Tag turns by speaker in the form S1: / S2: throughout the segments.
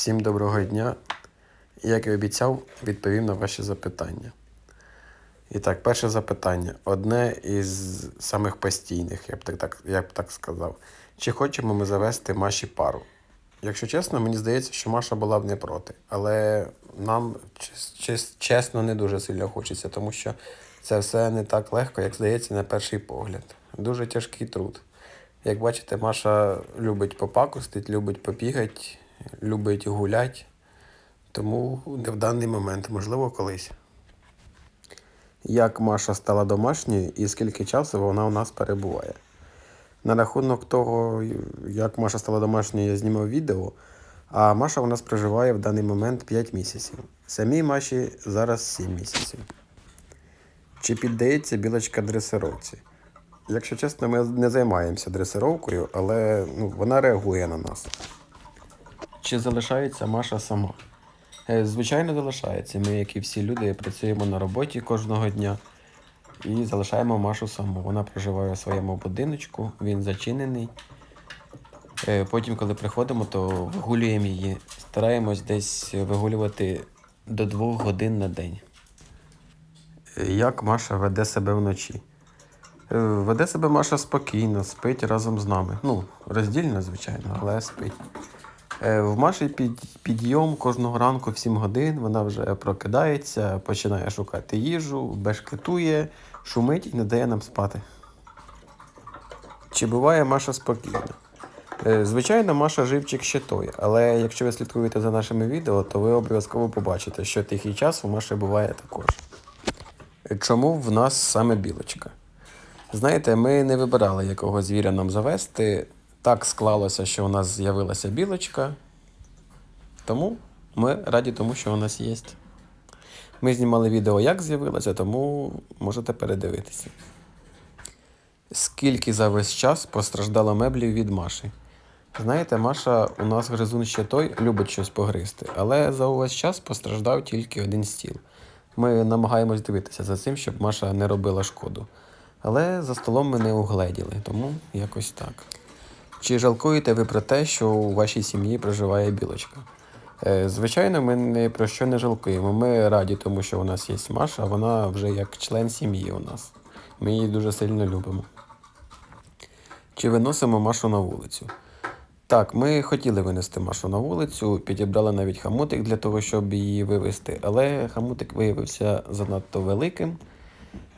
S1: Всім доброго дня. Як і обіцяв, відповім на ваші запитання. І так, перше запитання. Одне із самих постійних, я б так, я б так сказав. Чи хочемо ми завести Маші пару? Якщо чесно, мені здається, що Маша була б не проти. Але нам чес- чес- чесно не дуже сильно хочеться, тому що це все не так легко, як здається на перший погляд. Дуже тяжкий труд. Як бачите, Маша любить попакостить, любить попігати, любить гулять. Тому не в даний момент, можливо, колись. Як Маша стала домашньою і скільки часу вона у нас перебуває? На рахунок того, як Маша стала домашньою, я знімав відео. А Маша у нас проживає в даний момент 5 місяців. Самій Маші зараз 7 місяців. Чи піддається білочка дресировці? Якщо чесно, ми не займаємося дресировкою, але ну, вона реагує на нас. Чи залишається Маша сама? Е, Звичайно, залишається. Ми, як і всі люди, працюємо на роботі кожного дня і залишаємо Машу саму. Вона проживає у своєму будиночку, він зачинений. Е, Потім, коли приходимо, то вигулюємо її. Стараємось десь вигулювати до двох годин на день. Е, Як Маша веде себе вночі? Веде себе Маша спокійно, спить разом з нами. Ну, роздільно, звичайно, але спить. Е, В Маші під, підйом кожного ранку в 7 годин вона вже прокидається, починає шукати їжу, бешкетує, шумить і не дає нам спати. Чи буває Маша спокійна? Е, Звичайно, Маша живчик ще той, але якщо ви слідкуєте за нашими відео, то ви обов'язково побачите, що тихий час у Маші буває також. Е, Чому в нас саме білочка? Знаєте, ми не вибирали, якого звіря нам завести. Так склалося, що у нас з'явилася білочка. Тому ми раді тому, що у нас є. Ми знімали відео, як з'явилося, тому можете передивитися. Скільки за весь час постраждало меблів від Маші? Знаєте, Маша у нас гризун ще той любить щось погризти, але за увесь час постраждав тільки один стіл. Ми намагаємось дивитися за цим, щоб Маша не робила шкоду. Але за столом ми не угледіли, тому якось так. Чи жалкуєте ви про те, що у вашій сім'ї проживає білочка? Е, Звичайно, ми ні про що не жалкуємо. Ми раді тому, що у нас є Маша, вона вже як член сім'ї у нас. Ми її дуже сильно любимо. Чи виносимо Машу на вулицю? Так, ми хотіли винести Машу на вулицю, підібрали навіть хамутик для того, щоб її вивезти, але хамутик виявився занадто великим.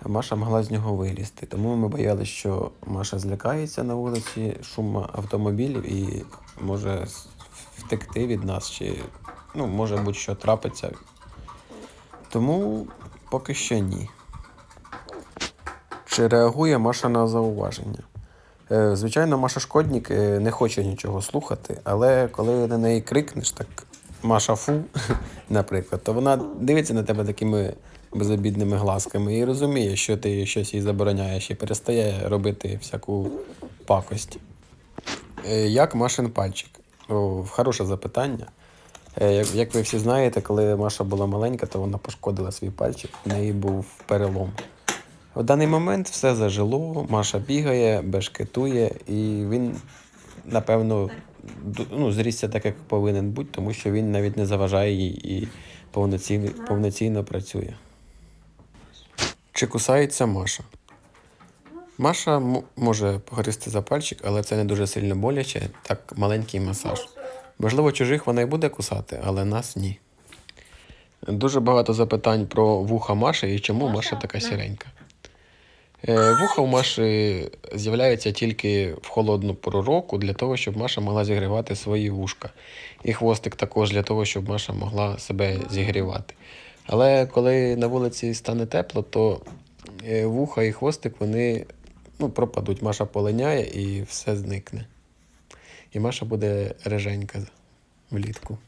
S1: Маша могла з нього вилізти. Тому ми боялися, що Маша злякається на вулиці шуму автомобілів і може втекти від нас, чи ну, може будь-що трапиться. Тому поки що ні. Чи реагує Маша на зауваження? Е, Звичайно, Маша Шкодник е, не хоче нічого слухати, але коли на неї крикнеш, так Маша фу, наприклад, то вона дивиться на тебе такими безобідними глазками і розуміє, що ти щось їй забороняєш, і перестає робити всяку пакость. Е, Як Машин пальчик? Хороше запитання. Е, Як, як ви всі знаєте, коли Маша була маленька, то вона пошкодила свій пальчик, в неї був перелом. В даний момент все зажило, Маша бігає, бешкетує, і він, напевно, ну, зрісся так, як повинен бути, тому що він навіть не заважає їй і повноцінно, повноцінно працює. Чи кусається Маша? Маша може погризти за пальчик, але це не дуже сильно боляче, так маленький масаж. Можливо, чужих вона й буде кусати, але нас ні. Дуже багато запитань про вуха Маші і чому Маша така сіренька. Е, Вуха у Маші з'являються тільки в холодну пору року для того, щоб Маша могла зігрівати свої вушка. І хвостик також для того, щоб Маша могла себе зігрівати. Але коли на вулиці стане тепло, то е, вуха і хвостик вони ну, пропадуть. Маша полиняє і все зникне. І Маша буде реженька влітку.